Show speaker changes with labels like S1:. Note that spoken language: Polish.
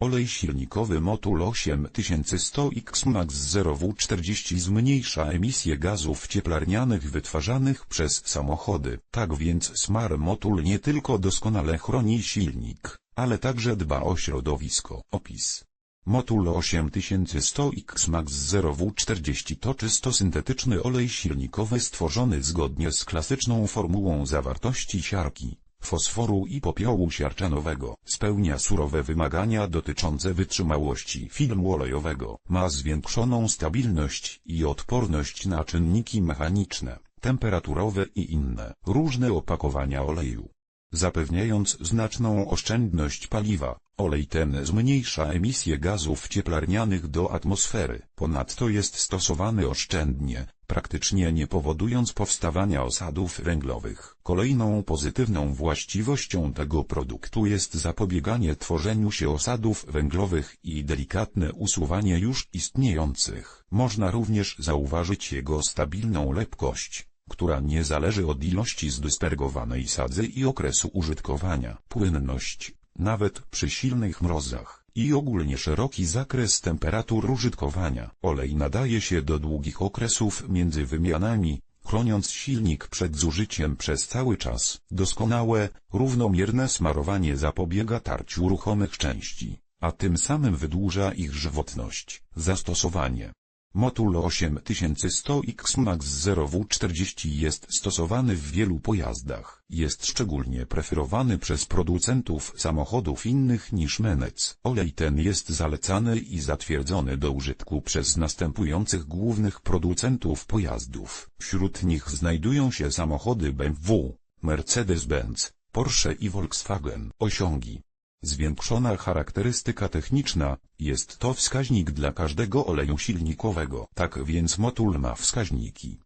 S1: Olej silnikowy Motul 8100X Max 0W40 zmniejsza emisję gazów cieplarnianych wytwarzanych przez samochody. Tak więc Smar Motul nie tylko doskonale chroni silnik, ale także dba o środowisko. Opis Motul 8100X Max 0W40 to czysto syntetyczny olej silnikowy stworzony zgodnie z klasyczną formułą zawartości siarki, fosforu i popiołu siarczanowego. Spełnia surowe wymagania dotyczące wytrzymałości filmu olejowego. Ma zwiększoną stabilność i odporność na czynniki mechaniczne, temperaturowe i inne. Różne opakowania oleju zapewniając znaczną oszczędność paliwa. Olej ten zmniejsza emisję gazów cieplarnianych do atmosfery. Ponadto jest stosowany oszczędnie, praktycznie nie powodując powstawania osadów węglowych. Kolejną pozytywną właściwością tego produktu jest zapobieganie tworzeniu się osadów węglowych i delikatne usuwanie już istniejących. Można również zauważyć jego stabilną lepkość która nie zależy od ilości zdyspergowanej sadzy i okresu użytkowania. Płynność, nawet przy silnych mrozach, i ogólnie szeroki zakres temperatur użytkowania. Olej nadaje się do długich okresów między wymianami, chroniąc silnik przed zużyciem przez cały czas. Doskonałe, równomierne smarowanie zapobiega tarciu ruchomych części, a tym samym wydłuża ich żywotność. Zastosowanie Motul 8100X Max 0W40 jest stosowany w wielu pojazdach. Jest szczególnie preferowany przez producentów samochodów innych niż Menec. Olej ten jest zalecany i zatwierdzony do użytku przez następujących głównych producentów pojazdów. Wśród nich znajdują się samochody BMW, Mercedes-Benz, Porsche i Volkswagen. Osiągi Zwiększona charakterystyka techniczna, jest to wskaźnik dla każdego oleju silnikowego. Tak więc Motul ma wskaźniki,